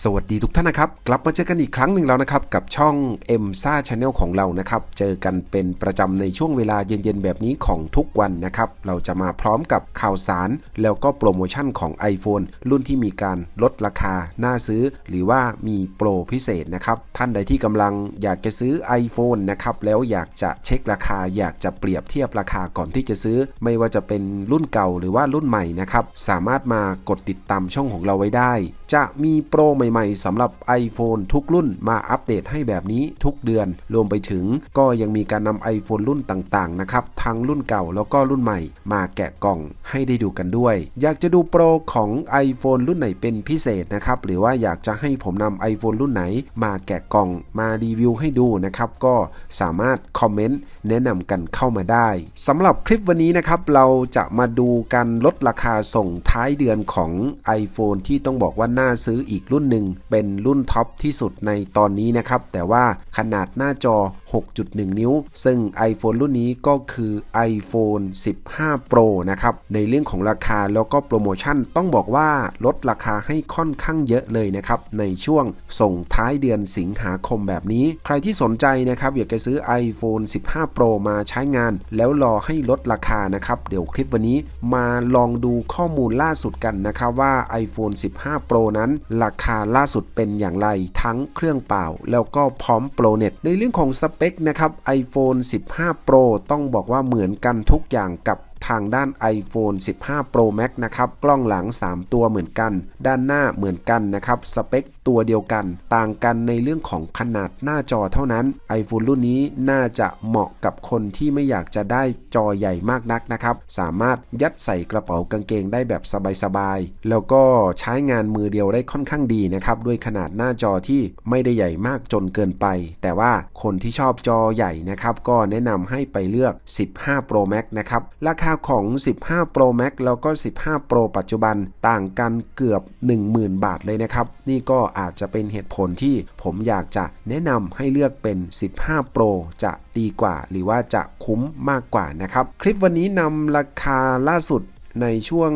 สวัสดีทุกท่านนะครับ กลับมาเจอกันอีกครั้งหนึ่งแล้วนะครับ กับช่อง m อ็มซ่าชาแนลของเรานะครับ เจอกันเป็นประจำในช่วงเวลาเย็นๆ แบบนี้ของทุกวันนะครับ เราจะมาพร้อมกับข่าวสาร แล้วก็โปรโมชั่นของ iPhone รุ่นที่มีการลดราคา น่าซื้อ หรือว่ามีโปรพิเศษนะครับ ท่านใดที่กำลังอยากจะซื้อ iPhone นะครับแล้วอยากจะเช็คราคา อยากจะเปรียบเทียบราคาก่อนที่จะซื้อ ไม่ว่าจะเป็นรุ่นเก่าหรือว่ารุ่นใหม่นะครับสามารถมากดติดตามช่องของเราไว้ได้ จะมีโปรใหม่ๆสำหรับ iPhone ทุกรุ่นมาอัปเดตให้แบบนี้ทุกเดือน รวมไปถึงก็ยังมีการนำ iPhone รุ่นต่างๆนะครับทั้งรุ่นเก่าแล้วก็รุ่นใหม่ มาแกะกล่องให้ได้ดูกันด้วย อยากจะดูโปรของ iPhone รุ่นไหนเป็นพิเศษนะครับหรือว่าอยากจะให้ผมนำ iPhone รุ่นไหน มาแกะกล่องมารีวิวให้ดูนะครับก็สามารถคอมเมนต์แนะนำกันเข้ามาได้สำหรับคลิปวันนี้นะครับเราจะมาดูการลดราคาส่งท้ายเดือนของ iPhone ที่ต้องบอกว่าน่าซื้ออีกรุ่นหนึ่งเป็นรุ่นท็อปที่สุดในตอนนี้นะครับแต่ว่าขนาดหน้าจอ 6.1 นิ้ว ซึ่ง iPhone รุ่นนี้ก็คือ iPhone 15 Pro นะครับ ในเรื่องของราคาแล้วก็โปรโมชั่นต้องบอกว่าลดราคาให้ค่อนข้างเยอะเลยนะครับ ในช่วงส่งท้ายเดือนสิงหาคมแบบนี้ ใครที่สนใจนะครับอยากจะซื้อ iPhone 15 Pro มาใช้งาน แล้วรอให้ลดราคานะครับ เดี๋ยวคลิปวันนี้มาลองดูข้อมูลล่าสุดกันนะครับว่า iPhone 15 Pro นั้น ราคาล่าสุดเป็นอย่างไรทั้งเครื่องเปล่า แล้วก็พร้อมโปรเน็ตในเรื่องของสเปคนะครับ iPhone 15 Pro ต้องบอกว่าเหมือนกันทุกอย่างกับ ทางด้าน iPhone 15 Pro Max นะครับ กล้องหลัง 3 ตัวเหมือนกัน ด้านหน้าเหมือนกันนะครับ สเปคตัวเดียวกัน ต่างกันในเรื่องของขนาดหน้าจอเท่านั้น iPhone รุ่นนี้น่าจะเหมาะกับคนที่ไม่อยากจะได้จอใหญ่มากนักนะครับ สามารถยัดใส่กระเป๋ากางเกงได้แบบสบายๆ แล้วก็ใช้งานมือเดียวได้ค่อนข้างดีนะครับ ด้วยขนาดหน้าจอที่ไม่ได้ใหญ่มากจนเกินไป แต่ว่าคนที่ชอบจอใหญ่นะครับ ก็แนะนำให้ไปเลือก 15 Pro Max นะครับ ราคาของ 15 Pro Max แล้วก็ 15 Pro ปัจจุบันต่างกันเกือบ 10,000 บาทเลยนะครับ นี่ก็อาจจะเป็นเหตุผลที่ผมอยากจะแนะนำให้เลือกเป็น 15 Pro จะดีกว่า หรือว่าจะคุ้มมากกว่านะครับ คลิปวันนี้นำราคาล่าสุดในช่วง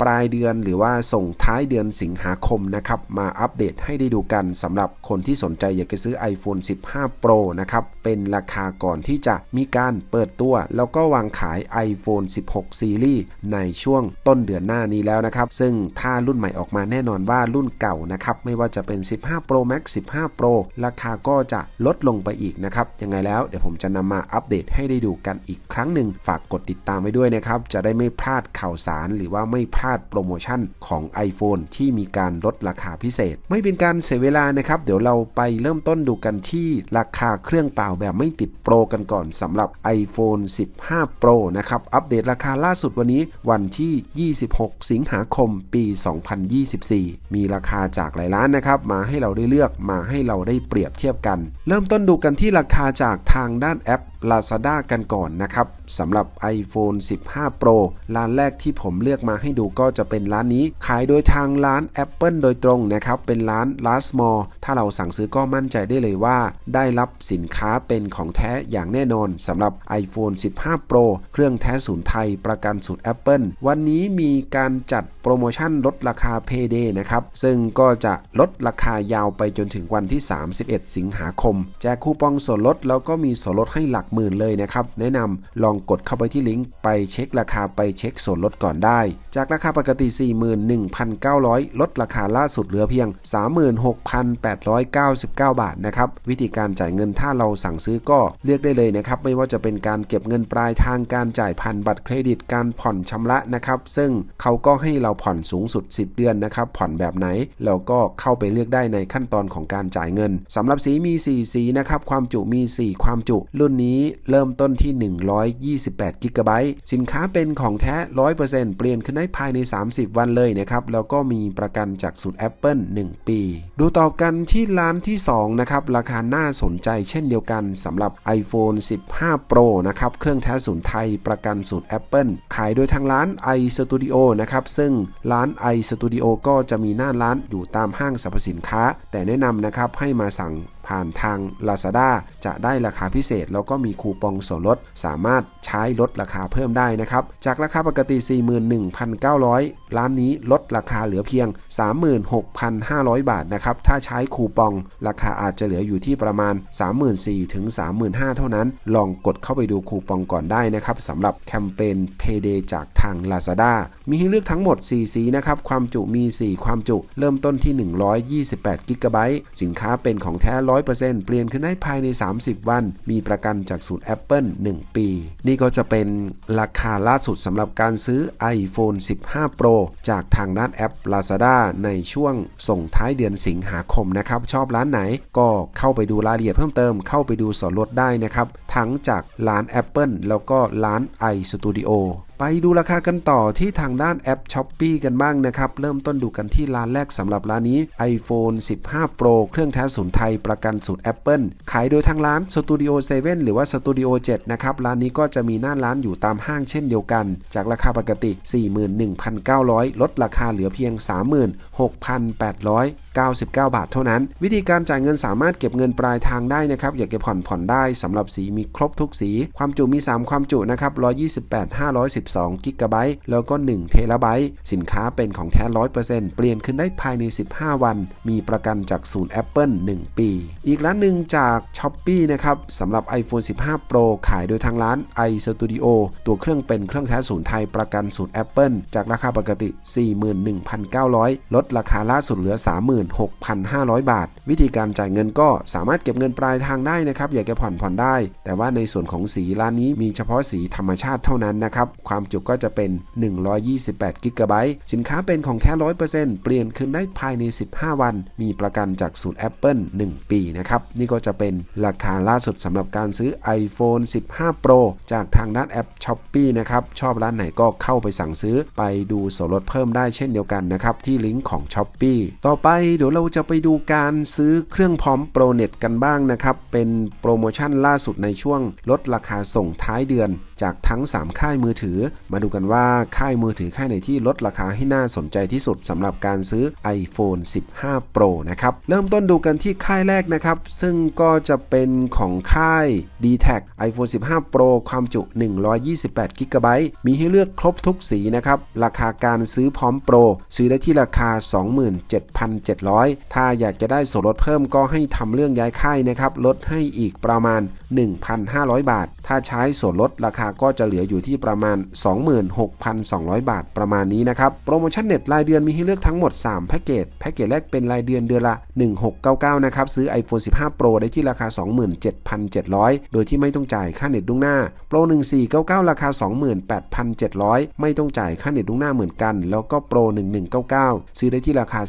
ปลายเดือนหรือว่าส่งท้ายเดือนสิงหาคมนะครับมาอัปเดตให้ได้ดูกันสำหรับคนที่สนใจอยากจะซื้อ iPhone 15 Pro นะครับเป็นราคาก่อนที่จะมีการเปิดตัว แล้วก็วางขาย iPhone 16 Series ในช่วงต้นเดือนหน้านี้แล้วนะครับ ซึ่งถ้ารุ่นใหม่ออกมาแน่นอนว่ารุ่นเก่านะครับไม่ว่าจะเป็น 15 Pro Max 15 Pro ราคาก็จะลดลงไปอีกนะครับยังไงแล้วเดี๋ยวผมจะนำมาอัปเดตให้ได้ดูกันอีกครั้งหนึ่งฝากกดติดตามไว้ด้วยนะครับจะได้ไม่พลาดข่าวสารหรือว่าไม่พลาดโปรโมชั่นของ iPhone ที่มีการลดราคาพิเศษ ไม่เป็นการเสียเวลานะครับ เดี๋ยวเราไปเริ่มต้นดูกันที่ราคาเครื่องเปล่าแบบไม่ติดโปรกันก่อนสำหรับ iPhone 15 Pro นะครับ อัปเดตราคาล่าสุดวันนี้วันที่ 26 สิงหาคมปี 2024 มีราคาจากหลายร้านนะครับ มาให้เราได้เลือกมาให้เราได้เปรียบเทียบกัน เริ่มต้นดูกันที่ราคาจากทางด้านแอป Lazada กันก่อนนะครับสำหรับ iPhone 15 Pro ร้านแรกที่ผมเลือกมาให้ดูก็จะเป็นร้านนี้ ขายโดยทางร้าน Apple โดยตรงนะครับ เป็นร้าน Last Mall ถ้าเราสั่งซื้อก็มั่นใจได้เลยว่า ได้รับสินค้าเป็นของแท้อย่างแน่นอนสำหรับ iPhone 15 Pro เครื่องแท้ศูนย์ไทยประกันสูตร Apple วันนี้มีการจัดโปรโมชั่นลดราคา Payday นะครับ ซึ่งก็จะลดราคายาวไปจนถึงวันที่ 31 สิงหาคม แจกคูปองส่วนลดแล้วก็มีส่วนลดให้หลักหมื่นเลยนะครับ แนะนำลองกดเข้าไปที่ลิงก์ไปเช็คราคาไปเช็คส่วนลดก่อนได้ จากราคาปกติ 41,900 ลดราคาล่าสุดเหลือเพียง 36,899 บาทนะครับ วิธีการจ่ายเงินถ้าเราสั่งซื้อก็เลือกได้เลยนะครับ ไม่ว่าจะเป็นการเก็บเงินปลายทางการจ่ายผ่านบัตรเครดิตการผ่อนชำระนะครับ ซึ่งเขาก็ให้เราผ่อนสูงสุด 10 เดือนนะครับ ผ่อนแบบไหนเราก็เข้าไปเลือกได้ในขั้นตอนของการจ่ายเงินสำหรับสีมี 4 สีนะครับ ความจุมี 4 ความจุ รุ่นนี้เริ่มต้นที่ 128กิกะไบต์สินค้าเป็นของแท้ 100%เปลี่ยนขึ้นได้ภายใน 30 วันเลยนะครับ แล้วก็มีประกันจากสูตร Apple 1 ปี ดูต่อกันที่ร้านที่ 2 นะครับ ราคาน่าสนใจเช่นเดียวกันสำหรับ iPhone 15 Pro นะครับ เครื่องแท้ศูนย์ไทยประกันสูตร Apple ขายโดยทางร้าน iStudio นะครับ ซึ่งร้าน iStudio ก็จะมีหน้าร้านอยู่ตามห้างสรรพสินค้า แต่แนะนำนะครับให้มาสั่ง ผ่านทาง Lazada จะได้ราคาพิเศษ แล้วก็มีคูปองส่วนลด สามารถใช้ลดราคาเพิ่มได้นะครับ จากราคาปกติ 41,900 ร้านนี้ลดราคาเหลือเพียง 36,500 บาทนะครับ ถ้าใช้คูปอง ราคาอาจจะเหลืออยู่ที่ประมาณ 34,000ถึง35,000 เท่านั้น ลองกดเข้าไปดูคูปองก่อนได้นะครับสำหรับแคมเปญ Payday จากทาง Lazada มีให้เลือกทั้งหมด 4 สีนะครับ ความจุมี 4 ความจุ เริ่มต้นที่ 128กิกะไบต์สินค้าเป็นของแท้100%เปลี่ยนขึ้นได้ภายใน 30 วัน มีประกันจากศูนย์ Apple 1 ปี นี่ก็จะเป็นราคาล่าสุดสำหรับการซื้อ iPhone 15 Pro จากทางด้านแอป Lazada ในช่วงส่งท้ายเดือนสิงหาคมนะครับ ชอบร้านไหนก็เข้าไปดูรายละเอียดเพิ่มเติม เข้าไปดูส่วนลดได้นะครับ ทั้งจากร้าน Apple แล้วก็ร้าน iStudio ไปดูราคากันต่อที่ทางด้านแอป s h o p e e กันบ้างนะครับ เริ่มต้นดูกันที่ร้านแรกสำหรับร้านนี้ iPhone 15 Pro เครื่องแท้ศูนย์ไทยประกันศูนย์ Apple ขายโดยทางร้าน Studio 7 หรือว่า Studio 7 นะครับ ร้านนี้ก็จะมีหน้าร้านอยู่ตามห้างเช่นเดียวกัน จากราคาปกติ 41,900 ลดราคาเหลือเพียง 36,800 99 บาทเท่านั้น วิธีการจ่ายเงินสามารถเก็บเงินปลายทางได้นะครับอยากจะผ่อนผ่อนได้สำหรับสีมีครบทุกสี ความจุมี 3 ความจุนะครับ128 512กิกะไบต์แล้วก็1เทราไบต์สินค้าเป็นของแท้ 100%เปลี่ยนขึ้นได้ภายใน 15 วัน มีประกันจากศูนย์ Apple 1 ปี อีกร้านหนึ่งจาก s h อ p e e นะครับสำหรับ iPhone 15 Pro ขายโดยทางร้าน iStudio ตัวเครื่องเป็นเครื่องแท้ศูนย์ไทยประกันศูนย์ Apple จากราคาปกติ 41,900 ลดราคาล่าสุดเหลือ 30,000 16,500 บาท วิธีการจ่ายเงินก็สามารถเก็บเงินปลายทางได้นะครับ อยากจะผ่อนผ่อนได้ แต่ว่าในส่วนของสีร้านนี้มีเฉพาะสีธรรมชาติเท่านั้นนะครับ ความจุก็จะเป็น 128กิกะไบต์สินค้าเป็นของแท้100%เปลี่ยนคืนได้ภายใน 15 วัน มีประกันจากศูนย์ Apple 1 ปีนะครับ นี่ก็จะเป็นราคาล่าสุดสำหรับการซื้อ iPhone 15 Pro จากทางด้านแอป s h อ p e e นะครับ ชอบร้านไหนก็เข้าไปสั่งซื้อไปดูส่วนลดเพิ่มได้เช่นเดียวกันนะครับ ที่ลิงก์ของ s h อ p e e ต่อไปเดี๋ยวเราจะไปดูการซื้อเครื่องพร้อมโปรเน็ตกันบ้างนะครับ เป็นโปรโมชั่นล่าสุดในช่วงลดราคาส่งท้ายเดือน จากทั้ง 3 ค่ายมือถือ มาดูกันว่าค่ายมือถือค่ายไหนที่ลดราคาให้น่าสนใจที่สุดสำหรับการซื้อ iPhone 15 Pro นะครับ เริ่มต้นดูกันที่ค่ายแรกนะครับ ซึ่งก็จะเป็นของค่าย d t a c iPhone 15 Pro ความจุ 128 g b มีให้เลือกครบทุกสีนะครับ ราคาการซื้อพร้อมโปรซื้อได้ที่ราคา 27,700 ถ้าอยากจะได้ส่วนลดเพิ่มก็ให้ทำเรื่องย้ายค่ายนะครับ ลดให้อีกประมาณ 1,500 บาท ถ้าใช้ส่วนลดราคาก็จะเหลืออยู่ที่ประมาณ 26,200 บาทประมาณนี้นะครับ โปรโมชั่นเน็ตรายเดือนมีให้เลือกทั้งหมด 3 แพ็กเกจ แพ็กเกจแรกเป็นรายเดือนเดือนละ 1699 นะครับ ซื้อ iPhone 15 Pro ได้ที่ราคา 27,700 โดยที่ไม่ต้องจ่ายค่าเน็ตล่วงหน้า Pro 1499 ราคา 28,700 ไม่ต้องจ่ายค่าเน็ตล่วงหน้าเหมือนกัน แล้วก็ Pro 1199 ซื้อได้ที่ราคา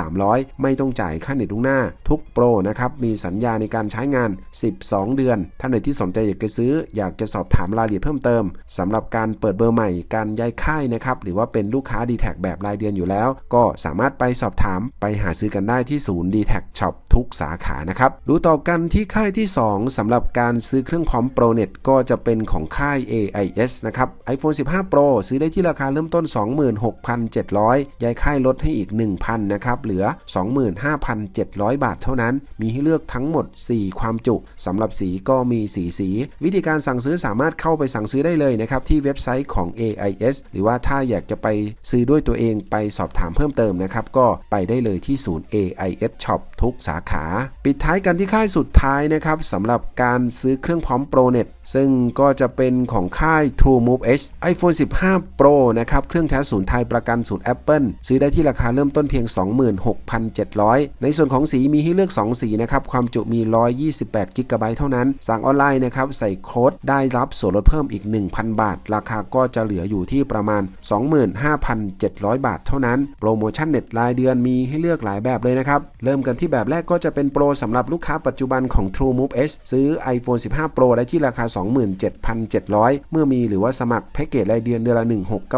33,300 ไม่ต้องจ่ายค่าเน็ตล่วงหน้า ทุกโปรนะครับ มีสัญญาในการใช้งาน 12 เดือน ท่านไหนที่สนใจอยากจะซื้อ อยากจะสอบถามรายละเอียดเพิ่มเติมสำหรับการเปิดเบอร์ใหม่ การย้ายค่ายนะครับหรือว่าเป็นลูกค้า d t แทแบบรายเดือนอยู่แล้ว ก็สามารถไปสอบถามไปหาซื้อกันได้ที่ศูนย์ d t แทช็อป ทุกสาขานะครับ ดูต่อกันที่ค่ายที่ 2สำหรับการซื้อเครื่องพร้อมโปรเน็ตก็จะเป็นของค่าย AIS นะครับ iPhone 15 Pro ซื้อได้ที่ราคาเริ่มต้น 26,700 ย้ายค่ายลดให้อีก 1,000 นะครับ เหลือ 25,700 บาทเท่านั้น มีให้เลือกทั้งหมด 4 ความจุสำหรับสีก็มีสีสี วิธีการสั่งซื้อสามารถเข้าไปสั่งซื้อได้เลยนะครับ ที่เว็บไซต์ของ AIS หรือว่าถ้าอยากจะไปซื้อด้วยตัวเองไปสอบถามเพิ่มเติมนะครับ ก็ไปได้เลยที่ศูนย์ AIS Shop ทุกสาขา ปิดท้ายกันที่ค่ายสุดท้ายนะครับสำหรับการซื้อเครื่องพร้อม Pro Net ซึ่งก็จะเป็นของค่าย True Move H iPhone 15 Pro นะครับ เครื่องแท้ศูนย์ไทยประกันศูนย์ Apple ซื้อได้ที่ราคาเริ่มต้นเพียง 26,700 ในส่วนของสีมีให้เลือก 2 สีนะครับ ความจุมี 128 g b เท่านั้น สั่งออนไลน์นะครับ ใส่โค้ดได้รับส่วนลดเพิ่มอีก 1,000 บาท ราคาก็จะเหลืออยู่ที่ประมาณ 25,700 บาทเท่านั้น โปรโมชั่นเน็ตรายเดือนมีให้เลือกหลายแบบเลยนะครับ เริ่มกันที่แบบแรกก็จะเป็นโปรสำหรับลูกค้าปัจจุบันของ True Move H ซื้อ iPhone 15 Pro ได้ที่ราคา 27,700 เมื่อมีหรือว่าสมัครแพ็กเกจรายเดือนเดือนละ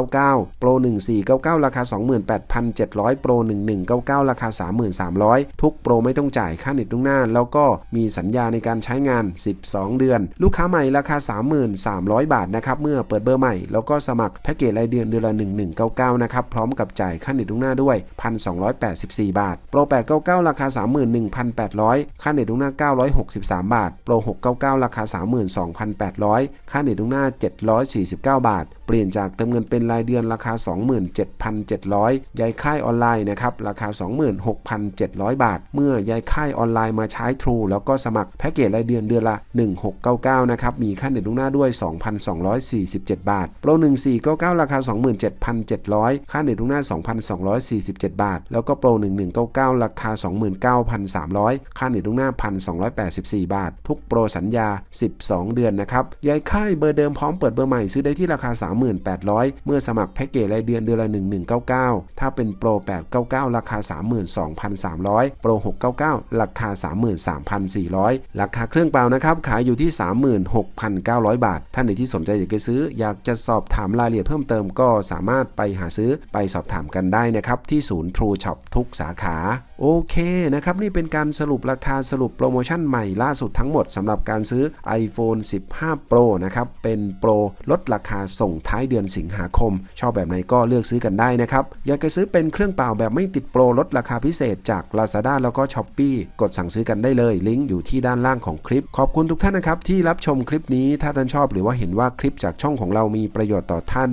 1699 Pro 1499 ราคา 28,700 Pro 1199 ราคา 33,300 ทุกโปรไม่ต้องจ่ายค่าเน็ตล่วงหน้า แล้วก็มีสัญญาในการใช้งาน 12 เดือน ลูกค้าใหม่ราคา 33,300 บาทนะครับเมื่อเปิดเบอร์ใหม่แล้วก็สมัครแพ็กเกจรายเดือนเดือนละ 1199 นะครับพร้อมกับจ่ายค่าเน็ตล่วงหน้าด้วย 1,284 บาท Pro 899 ราคา 31 1,800 ค่าเน็ตล่วงหน้า 963 บาท โปร 699 ราคา 32,800 ค่าเน็ตล่วงหน้า 749 บาท เปลี่ยนจากเติมเงินเป็นรายเดือนราคา 27,700ย้ายค่ายออนไลน์นะครับราคา 26,700 บาท เมื่อย้ายค่ายออนไลน์มาใช้ True แล้วก็สมัครแพ็กเกจรายเดือนเดือนละ 1699 นะครับ มีค่าเน็ตล่วงหน้าด้วย 2,247 บาท โปร 1499 ราคา 27,700 ค่าเน็ตล่วงหน้า 2,247 บาท แล้วก็โปร 1199 ราคา 29,300 ค่าเน็ตล่วงหน้า 1,284 บาท ทุกโปรสัญญา 12 เดือนนะครับย้ายค่ายเบอร์เดิมพร้อมเปิดเบอร์ใหม่ซื้อได้ที่ราคา 3 3800 เมื่อสมัครแพ็กเกจรายเดือนเดือนละ 1199 ถ้าเป็นโปร 899 ราคา 32,300 โปร 699 ราคา 33,400 ราคาเครื่องเปล่านะครับ ขายอยู่ที่ 36,900 บาท ท่านไหนที่สนใจอยากจะซื้อ อยากจะสอบถามรายละเอียดเพิ่มเติมก็สามารถไปหาซื้อไปสอบถามกันได้นะครับ ที่ศูนย์ True Shop ทุกสาขา โอเคนะครับ นี่เป็นการสรุปราคาสรุปโปรโมชั่นใหม่ล่าสุดทั้งหมดสำหรับการซื้อ iPhone 15 Pro นะครับ เป็นโปรลดราคาส่งท้ายเดือนสิงหาคม ชอบแบบไหนก็เลือกซื้อกันได้นะครับ อยากจะซื้อเป็นเครื่องเปล่าแบบไม่ติดโปรลดราคาพิเศษจาก Lazada แล้วก็ Shopee กดสั่งซื้อกันได้เลย ลิงก์อยู่ที่ด้านล่างของคลิป ขอบคุณทุกท่านนะครับที่รับชมคลิปนี้ถ้าท่านชอบหรือว่าเห็นว่าคลิปจากช่องของเรามีประโยชน์ต่อท่าน